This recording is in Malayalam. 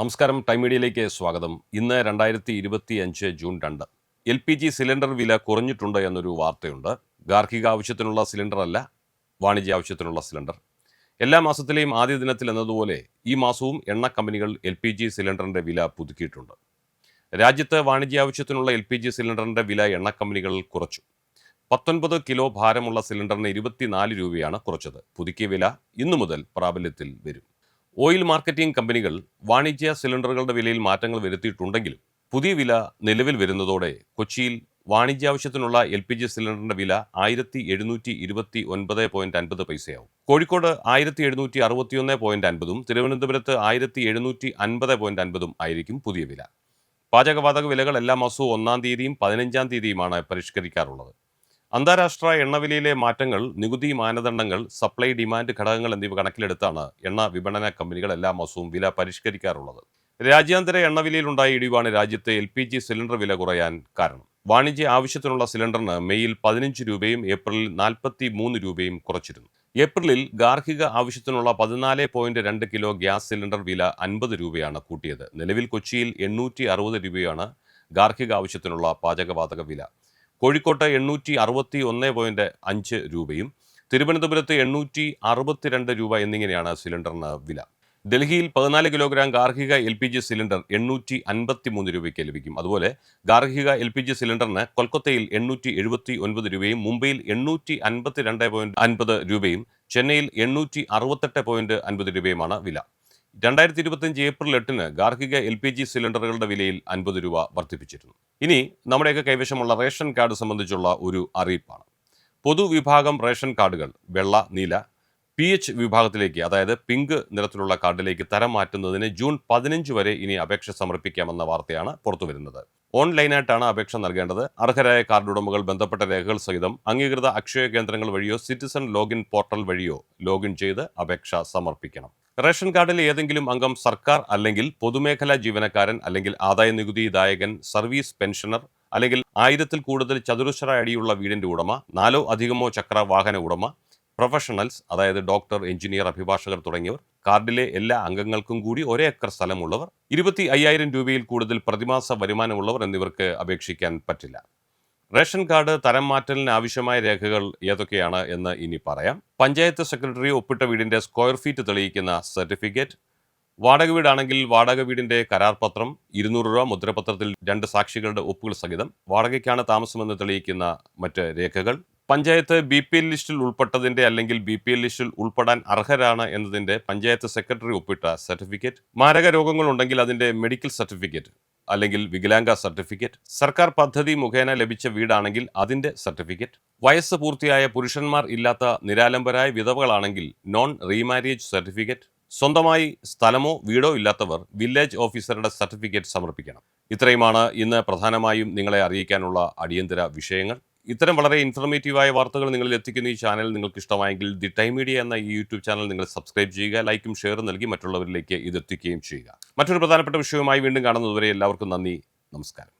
നമസ്കാരം ടൈം മീഡിയയിലേക്ക് സ്വാഗതം. ഇന്ന് രണ്ടായിരത്തി ഇരുപത്തി അഞ്ച് ജൂൺ രണ്ട്. എൽ പി ജി സിലിണ്ടർ വില കുറഞ്ഞിട്ടുണ്ട് എന്നൊരു വാർത്തയുണ്ട്. ഗാർഹിക ആവശ്യത്തിനുള്ള സിലിണ്ടർ അല്ല വാണിജ്യ ആവശ്യത്തിനുള്ള സിലിണ്ടർ. എല്ലാ മാസത്തിലെയും ആദ്യ ദിനത്തിൽ എന്നതുപോലെ ഈ മാസവും എണ്ണ കമ്പനികൾ എൽ പി ജി സിലിണ്ടറിന്റെ വില പുതുക്കിയിട്ടുണ്ട്. രാജ്യത്ത് വാണിജ്യ ആവശ്യത്തിനുള്ള എൽ പി ജി സിലിണ്ടറിന്റെ വില എണ്ണ കമ്പനികൾ കുറച്ചു. പത്തൊൻപത് കിലോ ഭാരമുള്ള സിലിണ്ടറിന് ഇരുപത്തിനാല് രൂപയാണ് കുറച്ചത്. പുതുക്കിയ വില ഇന്നു മുതൽ പ്രാബല്യത്തിൽ വരും. ഓയിൽ മാർക്കറ്റിംഗ് കമ്പനികൾ വാണിജ്യ സിലിണ്ടറുകളുടെ വിലയിൽ മാറ്റങ്ങൾ വരുത്തിയിട്ടുണ്ടെങ്കിലും പുതിയ വില നിലവിൽ വരുന്നതോടെ കൊച്ചിയിൽ വാണിജ്യാവശ്യത്തിനുള്ള എൽ പി ജി സിലിണ്ടറിന്റെ വില ആയിരത്തി എഴുന്നൂറ്റി ഇരുപത്തി ഒൻപത് പോയിന്റ് അൻപത് പൈസയാവും. കോഴിക്കോട് ആയിരത്തി എഴുന്നൂറ്റി അറുപത്തിയൊന്ന് പോയിന്റ് അൻപതും തിരുവനന്തപുരത്ത് ആയിരത്തി എഴുന്നൂറ്റി അൻപത് പോയിന്റ് അൻപതും ആയിരിക്കും പുതിയ വില. പാചകവാതക വിലകൾ എല്ലാ മാസവും ഒന്നാം തീയതിയും പതിനഞ്ചാം തീയതിയുമാണ് പരിഷ്കരിക്കാറുള്ളത്. അന്താരാഷ്ട്ര എണ്ണവിലയിലെ മാറ്റങ്ങൾ നികുതി മാനദണ്ഡങ്ങൾ സപ്ലൈ ഡിമാൻഡ് ഘടകങ്ങൾ എന്നിവ കണക്കിലെടുത്താണ് എണ്ണ വിപണന കമ്പനികൾ എല്ലാ മാസവും വില പരിഷ്കരിക്കാറുള്ളത്. രാജ്യാന്തര എണ്ണവിലയിലുണ്ടായ ഇടിവാണ് രാജ്യത്തെ എൽ പി ജി സിലിണ്ടർ വില കുറയാൻ കാരണം. വാണിജ്യ ആവശ്യത്തിനുള്ള സിലിണ്ടറിന് മെയ്യിൽ പതിനഞ്ച് രൂപയും ഏപ്രിലിൽ നാൽപ്പത്തി മൂന്ന് രൂപയും കുറച്ചിരുന്നു. ഏപ്രിലിൽ ഗാർഹിക ആവശ്യത്തിനുള്ള പതിനാല് പോയിന്റ് രണ്ട് കിലോ ഗ്യാസ് സിലിണ്ടർ വില അൻപത് രൂപയാണ് കൂട്ടിയത്. നിലവിൽ കൊച്ചിയിൽ എണ്ണൂറ്റി അറുപത് രൂപയാണ് ഗാർഹിക ആവശ്യത്തിനുള്ള പാചകവാതക വില. കോഴിക്കോട്ട് എണ്ണൂറ്റി അറുപത്തി ഒന്ന് പോയിന്റ് അഞ്ച് രൂപയും തിരുവനന്തപുരത്ത് എണ്ണൂറ്റി അറുപത്തിരണ്ട് രൂപ എന്നിങ്ങനെയാണ് സിലിണ്ടറിന് വില. ഡൽഹിയിൽ പതിനാല് കിലോഗ്രാം ഗാർഹിക എൽ പി ജി സിലിണ്ടർ എണ്ണൂറ്റി അൻപത്തി മൂന്ന് രൂപയ്ക്ക് ലഭിക്കും. അതുപോലെ ഗാർഹിക എൽ പി ജി സിലിണ്ടറിന് കൊൽക്കത്തയിൽ എണ്ണൂറ്റി എഴുപത്തി ഒൻപത് രൂപയും മുംബൈയിൽ എണ്ണൂറ്റി അൻപത്തി രണ്ട് പോയിന്റ് അൻപത് രൂപയും ചെന്നൈയിൽ എണ്ണൂറ്റി അറുപത്തെട്ട് പോയിന്റ് അൻപത് രൂപയുമാണ് വില. രണ്ടായിരത്തി ഇരുപത്തിയഞ്ച് ഏപ്രിൽ എട്ടിന് ഗാർഹിക എൽ പി ജി സിലിണ്ടറുകളുടെ വിലയിൽ അൻപത് രൂപ വർദ്ധിപ്പിച്ചിരുന്നു. ഇനി നമ്മുടെയൊക്കെ കൈവശമുള്ള റേഷൻ കാർഡ് സംബന്ധിച്ചുള്ള ഒരു അറിയിപ്പാണ്. പൊതുവിഭാഗം റേഷൻ കാർഡുകൾ വെള്ള നീല പി എച്ച് വിഭാഗത്തിലേക്ക് അതായത് പിങ്ക് നിറത്തിലുള്ള കാർഡിലേക്ക് തരം മാറ്റുന്നതിന് ജൂൺ പതിനഞ്ച് വരെ ഇനി അപേക്ഷ സമർപ്പിക്കാമെന്ന വാർത്തയാണ് പുറത്തുവരുന്നത്. ഓൺലൈനായിട്ടാണ് അപേക്ഷ നൽകേണ്ടത്. അർഹരായ കാർഡ് ഉടമകൾ ബന്ധപ്പെട്ട രേഖകൾ സഹിതം അംഗീകൃത അക്ഷയ കേന്ദ്രങ്ങൾ വഴിയോ സിറ്റിസൺ ലോഗിൻ പോർട്ടൽ വഴിയോ ലോഗിൻ ചെയ്ത് അപേക്ഷ സമർപ്പിക്കണം. റേഷൻ കാർഡിൽ ഏതെങ്കിലും അംഗം സർക്കാർ അല്ലെങ്കിൽ പൊതുമേഖലാ ജീവനക്കാരൻ അല്ലെങ്കിൽ ആദായ നികുതിദായകൻ സർവീസ് പെൻഷനർ അല്ലെങ്കിൽ ആയിരത്തിൽ കൂടുതൽ ചതുരശ്ര അടിയുള്ള വീടിന്റെ ഉടമ നാലോ അധികമോ ചക്ര വാഹന ഉടമ പ്രൊഫഷണൽസ് അതായത് ഡോക്ടർ എഞ്ചിനീയർ അഭിഭാഷകർ തുടങ്ങിയവർ കാർഡിലെ എല്ലാ അംഗങ്ങൾക്കും കൂടി ഒരേ ഏക്കർ സ്ഥലമുള്ളവർ ഇരുപത്തി അയ്യായിരം രൂപയിൽ കൂടുതൽ പ്രതിമാസ വരുമാനമുള്ളവർ എന്നിവർക്ക് അപേക്ഷിക്കാൻ പറ്റില്ല. റേഷൻ കാർഡ് തരം മാറ്റലിന് ആവശ്യമായ രേഖകൾ ഏതൊക്കെയാണ് എന്ന് ഇനി പറയാം. പഞ്ചായത്ത് സെക്രട്ടറി ഒപ്പിട്ട വീടിന്റെ സ്ക്വയർ ഫീറ്റ് തെളിയിക്കുന്ന സർട്ടിഫിക്കറ്റ് വാടക വീടാണെങ്കിൽ വാടക വീടിന്റെ കരാർ പത്രം ഇരുന്നൂറ് രൂപ മുദ്രപത്രത്തിൽ രണ്ട് സാക്ഷികളുടെ ഒപ്പുകൾ സഹിതം വാടകയ്ക്കാണ് താമസമെന്ന് തെളിയിക്കുന്ന മറ്റ് രേഖകൾ പഞ്ചായത്ത് ബി പി എൽ ലിസ്റ്റിൽ ഉൾപ്പെട്ടതിന്റെ അല്ലെങ്കിൽ ബി പി എൽ ലിസ്റ്റിൽ ഉൾപ്പെടാൻ അർഹരാണ് എന്നതിന്റെ പഞ്ചായത്ത് സെക്രട്ടറി ഒപ്പിട്ട സർട്ടിഫിക്കറ്റ്. മാരക രോഗങ്ങളുണ്ടെങ്കിൽ അതിന്റെ മെഡിക്കൽ സർട്ടിഫിക്കറ്റ് അല്ലെങ്കിൽ വികലാംഗ സർട്ടിഫിക്കറ്റ്. സർക്കാർ പദ്ധതി മുഖേന ലഭിച്ച വീടാണെങ്കിൽ അതിന്റെ സർട്ടിഫിക്കറ്റ്. വയസ്സ് പൂർത്തിയായ പുരുഷന്മാർ ഇല്ലാത്ത നിരാലംബരായ വിധവകളാണെങ്കിൽ നോൺ റീമാരേജ് സർട്ടിഫിക്കറ്റ് സ്വന്തമായി സ്ഥലമോ വീടോ ഇല്ലാത്തവർ വില്ലേജ് ഓഫീസറുടെ സർട്ടിഫിക്കറ്റ് സമർപ്പിക്കണം. ഇത്രയുമാണ് ഇന്ന് പ്രധാനമായും നിങ്ങളെ അറിയിക്കാനുള്ള അടിയന്തര വിഷയങ്ങൾ. ഇത്തരം വളരെ ഇൻഫർമേറ്റീവായ വാർത്തകൾ നിങ്ങളിൽ എത്തിക്കുന്ന ഈ ചാനൽ നിങ്ങൾക്ക് ഇഷ്ടമായെങ്കിൽ ദി ടൈം മീഡിയ എന്ന ഈ യൂട്യൂബ് ചാനൽ നിങ്ങൾ സബ്സ്ക്രൈബ് ചെയ്യുക ലൈക്കും ഷെയറും നൽകി മറ്റുള്ളവരിലേക്ക് ഇത് എത്തിക്കുകയും ചെയ്യുക. മറ്റൊരു പ്രധാനപ്പെട്ട വിഷയവുമായി വീണ്ടും കാണുന്നതുവരെ എല്ലാവർക്കും നന്ദി നമസ്കാരം.